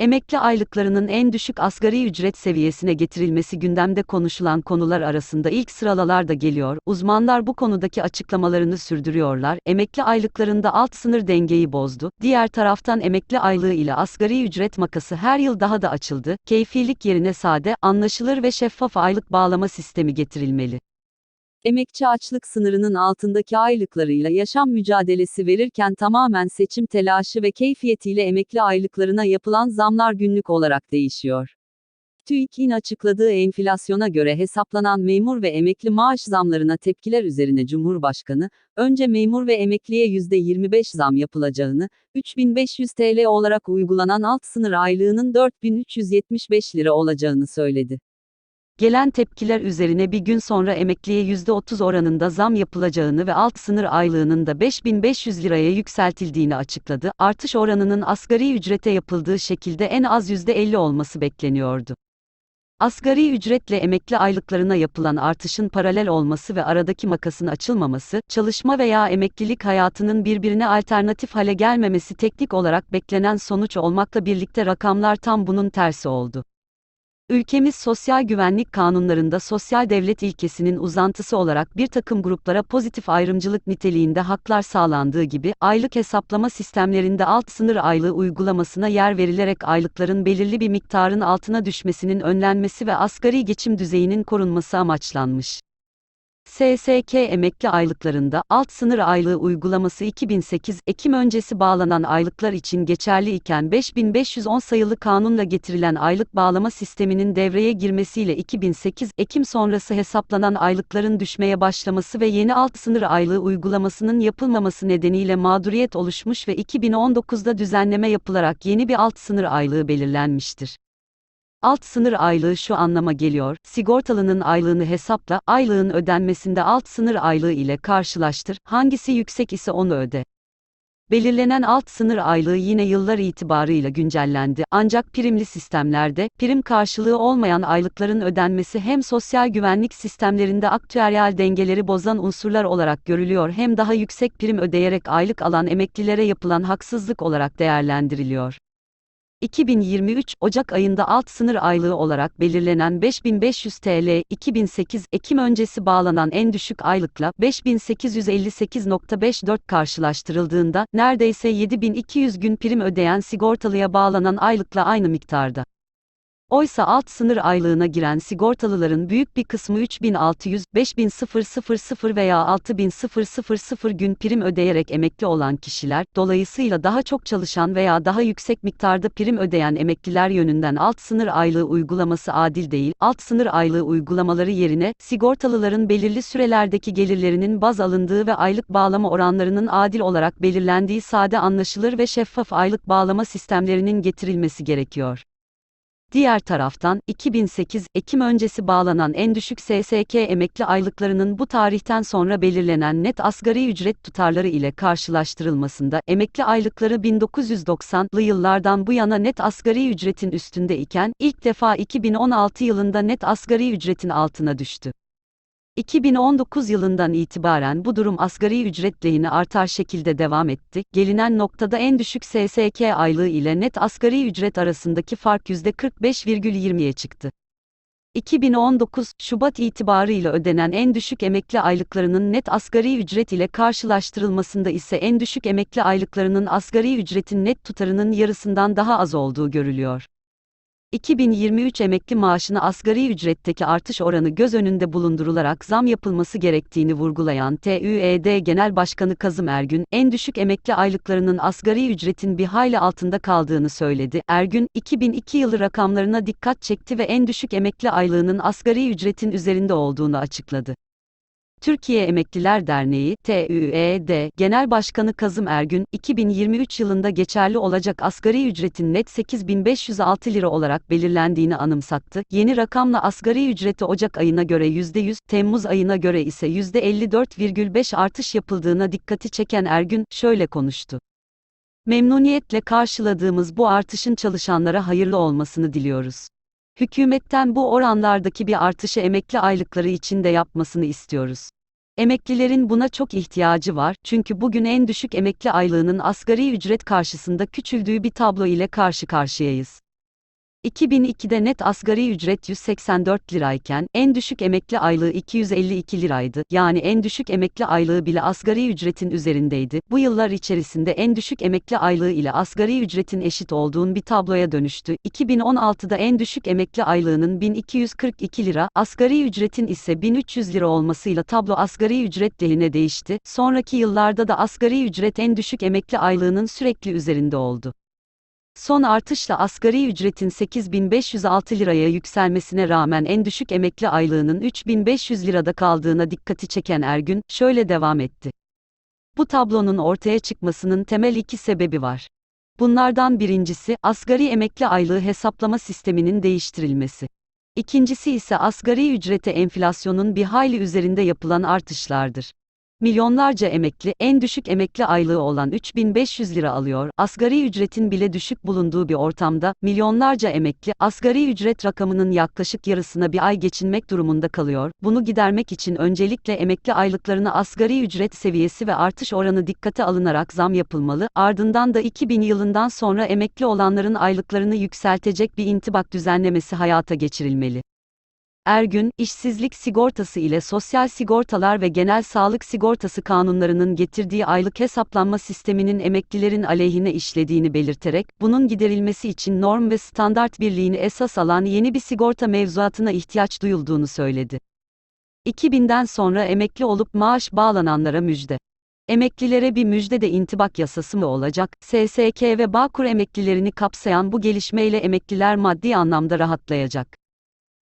Emekli aylıklarının en düşük asgari ücret seviyesine getirilmesi gündemde konuşulan konular arasında ilk sıralarda geliyor. Uzmanlar bu konudaki açıklamalarını sürdürüyorlar. Emekli aylıklarında alt sınır dengeyi bozdu. Diğer taraftan emekli aylığı ile asgari ücret makası her yıl daha da açıldı. Keyfilik yerine sade, anlaşılır ve şeffaf aylık bağlama sistemi getirilmeli. Emekçi açlık sınırının altındaki aylıklarıyla yaşam mücadelesi verirken tamamen seçim telaşı ve keyfiyetiyle emekli aylıklarına yapılan zamlar günlük olarak değişiyor. TÜİK'in açıkladığı enflasyona göre hesaplanan memur ve emekli maaş zamlarına tepkiler üzerine Cumhurbaşkanı, önce memur ve emekliye %25 zam yapılacağını, 3500 TL olarak uygulanan alt sınır aylığının 4375 lira olacağını söyledi. Gelen tepkiler üzerine bir gün sonra emekliye %30 oranında zam yapılacağını ve alt sınır aylığının da 5500 liraya yükseltildiğini açıkladı. Artış oranının asgari ücrete yapıldığı şekilde en az %50 olması bekleniyordu. Asgari ücretle emekli aylıklarına yapılan artışın paralel olması ve aradaki makasın açılmaması, çalışma veya emeklilik hayatının birbirine alternatif hale gelmemesi teknik olarak beklenen sonuç olmakla birlikte rakamlar tam bunun tersi oldu. Ülkemiz sosyal güvenlik kanunlarında sosyal devlet ilkesinin uzantısı olarak bir takım gruplara pozitif ayrımcılık niteliğinde haklar sağlandığı gibi, aylık hesaplama sistemlerinde alt sınır aylığı uygulamasına yer verilerek aylıkların belirli bir miktarın altına düşmesinin önlenmesi ve asgari geçim düzeyinin korunması amaçlanmış. SSK emekli aylıklarında alt sınır aylığı uygulaması 2008 Ekim öncesi bağlanan aylıklar için geçerli iken 5510 sayılı kanunla getirilen aylık bağlama sisteminin devreye girmesiyle 2008 Ekim sonrası hesaplanan aylıkların düşmeye başlaması ve yeni alt sınır aylığı uygulamasının yapılmaması nedeniyle mağduriyet oluşmuş ve 2019'da düzenleme yapılarak yeni bir alt sınır aylığı belirlenmiştir. Alt sınır aylığı şu anlama geliyor, sigortalının aylığını hesapla, aylığın ödenmesinde alt sınır aylığı ile karşılaştır, hangisi yüksek ise onu öde. Belirlenen alt sınır aylığı yine yıllar itibarıyla güncellendi ancak primli sistemlerde, prim karşılığı olmayan aylıkların ödenmesi hem sosyal güvenlik sistemlerinde aktüeryal dengeleri bozan unsurlar olarak görülüyor hem daha yüksek prim ödeyerek aylık alan emeklilere yapılan haksızlık olarak değerlendiriliyor. 2023 Ocak ayında alt sınır aylığı olarak belirlenen 5500 TL, 2008 Ekim öncesi bağlanan en düşük aylıkla 5858.54 karşılaştırıldığında neredeyse 7200 gün prim ödeyen sigortalıya bağlanan aylıkla aynı miktarda. Oysa alt sınır aylığına giren sigortalıların büyük bir kısmı 3600, 5000 veya 6000 gün prim ödeyerek emekli olan kişiler, dolayısıyla daha çok çalışan veya daha yüksek miktarda prim ödeyen emekliler yönünden alt sınır aylığı uygulaması adil değil, alt sınır aylığı uygulamaları yerine, sigortalıların belirli sürelerdeki gelirlerinin baz alındığı ve aylık bağlama oranlarının adil olarak belirlendiği sade anlaşılır ve şeffaf aylık bağlama sistemlerinin getirilmesi gerekiyor. Diğer taraftan, 2008 Ekim öncesi bağlanan en düşük SSK emekli aylıklarının bu tarihten sonra belirlenen net asgari ücret tutarları ile karşılaştırılmasında, emekli aylıkları 1990'lı yıllardan bu yana net asgari ücretin üstünde iken, ilk defa 2016 yılında net asgari ücretin altına düştü. 2019 yılından itibaren bu durum asgari ücret lehine artar şekilde devam etti. Gelinen noktada en düşük SSK aylığı ile net asgari ücret arasındaki fark %45,20'ye çıktı. 2019 Şubat itibarıyla ödenen en düşük emekli aylıklarının net asgari ücret ile karşılaştırılmasında ise en düşük emekli aylıklarının asgari ücretin net tutarının yarısından daha az olduğu görülüyor. 2023 emekli maaşına asgari ücretteki artış oranı göz önünde bulundurularak zam yapılması gerektiğini vurgulayan TÜED Genel Başkanı Kazım Ergün, en düşük emekli aylıklarının asgari ücretin bir hayli altında kaldığını söyledi. Ergün, 2002 yılı rakamlarına dikkat çekti ve en düşük emekli aylığının asgari ücretin üzerinde olduğunu açıkladı. Türkiye Emekliler Derneği TÜED Genel Başkanı Kazım Ergün, 2023 yılında geçerli olacak asgari ücretin net 8506 lira olarak belirlendiğini anımsattı. Yeni rakamla asgari ücreti Ocak ayına göre %100, Temmuz ayına göre ise %54,5 artış yapıldığına dikkati çeken Ergün şöyle konuştu. Memnuniyetle karşıladığımız bu artışın çalışanlara hayırlı olmasını diliyoruz. Hükümetten bu oranlardaki bir artışı emekli aylıkları için de yapmasını istiyoruz. Emeklilerin buna çok ihtiyacı var çünkü bugün en düşük emekli aylığının asgari ücret karşısında küçüldüğü bir tablo ile karşı karşıyayız. 2002'de net asgari ücret 184 lirayken, en düşük emekli aylığı 252 liraydı. Yani en düşük emekli aylığı bile asgari ücretin üzerindeydi. Bu yıllar içerisinde en düşük emekli aylığı ile asgari ücretin eşit olduğun bir tabloya dönüştü. 2016'da en düşük emekli aylığının 1242 lira, asgari ücretin ise 1300 lira olmasıyla tablo asgari ücret lehine değişti. Sonraki yıllarda da asgari ücret en düşük emekli aylığının sürekli üzerinde oldu. Son artışla asgari ücretin 8506 liraya yükselmesine rağmen en düşük emekli aylığının 3500 lirada kaldığına dikkati çeken Ergün, şöyle devam etti. Bu tablonun ortaya çıkmasının temel iki sebebi var. Bunlardan birincisi, asgari emekli aylığı hesaplama sisteminin değiştirilmesi. İkincisi ise asgari ücrete enflasyonun bir hayli üzerinde yapılan artışlardır. Milyonlarca emekli, en düşük emekli aylığı olan 3500 lira alıyor. Asgari ücretin bile düşük bulunduğu bir ortamda, milyonlarca emekli, asgari ücret rakamının yaklaşık yarısına bir ay geçinmek durumunda kalıyor. Bunu gidermek için öncelikle emekli aylıklarına asgari ücret seviyesi ve artış oranı dikkate alınarak zam yapılmalı, ardından da 2000 yılından sonra emekli olanların aylıklarını yükseltecek bir intibak düzenlemesi hayata geçirilmeli. Ergün, işsizlik sigortası ile sosyal sigortalar ve genel sağlık sigortası kanunlarının getirdiği aylık hesaplanma sisteminin emeklilerin aleyhine işlediğini belirterek, bunun giderilmesi için norm ve standart birliğini esas alan yeni bir sigorta mevzuatına ihtiyaç duyulduğunu söyledi. 2000'den sonra emekli olup maaş bağlananlara müjde. Emeklilere bir müjde de intibak yasası mı olacak? SSK ve Bağkur emeklilerini kapsayan bu gelişmeyle emekliler maddi anlamda rahatlayacak.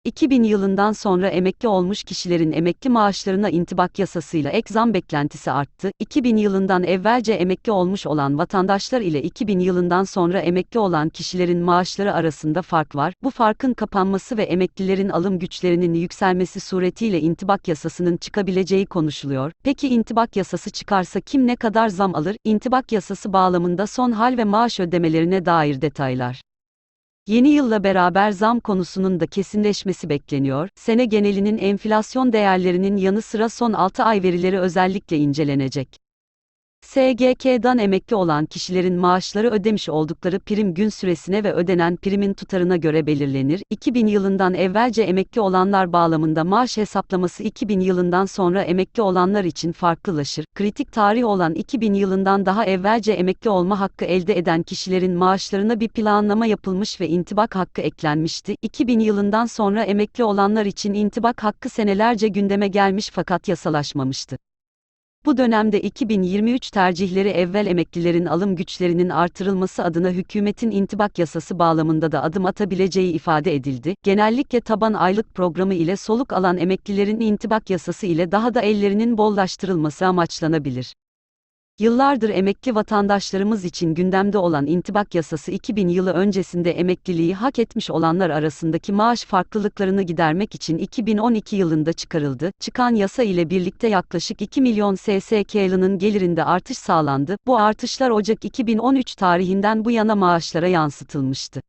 2000 yılından sonra emekli olmuş kişilerin emekli maaşlarına intibak yasasıyla ek zam beklentisi arttı. 2000 yılından evvelce emekli olmuş olan vatandaşlar ile 2000 yılından sonra emekli olan kişilerin maaşları arasında fark var. Bu farkın kapanması ve emeklilerin alım güçlerinin yükselmesi suretiyle intibak yasasının çıkabileceği konuşuluyor. Peki intibak yasası çıkarsa kim ne kadar zam alır? İntibak yasası bağlamında son hal ve maaş ödemelerine dair detaylar. Yeni yılla beraber zam konusunun da kesinleşmesi bekleniyor. Sene genelinin enflasyon değerlerinin yanı sıra son 6 ay verileri özellikle incelenecek. SGK'dan emekli olan kişilerin maaşları ödemiş oldukları prim gün süresine ve ödenen primin tutarına göre belirlenir. 2000 yılından evvelce emekli olanlar bağlamında maaş hesaplaması 2000 yılından sonra emekli olanlar için farklılaşır. Kritik tarih olan 2000 yılından daha evvelce emekli olma hakkı elde eden kişilerin maaşlarına bir planlama yapılmış ve intibak hakkı eklenmişti. 2000 yılından sonra emekli olanlar için intibak hakkı senelerce gündeme gelmiş fakat yasalaşmamıştı. Bu dönemde 2023 tercihleri evvel emeklilerin alım güçlerinin artırılması adına hükümetin intibak yasası bağlamında da adım atabileceği ifade edildi. Genellikle taban aylık programı ile soluk alan emeklilerin intibak yasası ile daha da ellerinin bollaştırılması amaçlanabilir. Yıllardır emekli vatandaşlarımız için gündemde olan intibak yasası 2000 yılı öncesinde emekliliği hak etmiş olanlar arasındaki maaş farklılıklarını gidermek için 2012 yılında çıkarıldı. Çıkan yasa ile birlikte yaklaşık 2 milyon SSK'lının gelirinde artış sağlandı. Bu artışlar Ocak 2013 tarihinden bu yana maaşlara yansıtılmıştı.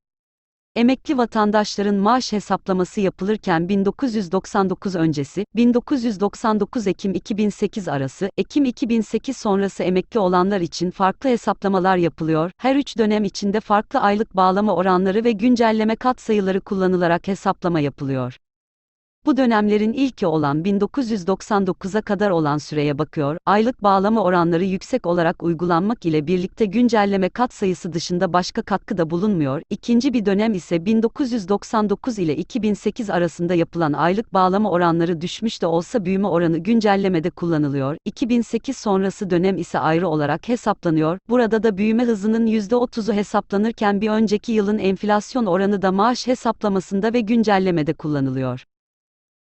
Emekli vatandaşların maaş hesaplaması yapılırken 1999 öncesi, 1999 Ekim 2008 arası, Ekim 2008 sonrası emekli olanlar için farklı hesaplamalar yapılıyor. Her üç dönem içinde farklı aylık bağlama oranları ve güncelleme katsayıları kullanılarak hesaplama yapılıyor. Bu dönemlerin ilki olan 1999'a kadar olan süreye bakıyor, aylık bağlama oranları yüksek olarak uygulanmak ile birlikte güncelleme katsayısı dışında başka katkı da bulunmuyor. İkinci bir dönem ise 1999 ile 2008 arasında yapılan aylık bağlama oranları düşmüş de olsa büyüme oranı güncellemede kullanılıyor. 2008 sonrası dönem ise ayrı olarak hesaplanıyor. Burada da büyüme hızının %30'u hesaplanırken bir önceki yılın enflasyon oranı da maaş hesaplamasında ve güncellemede kullanılıyor.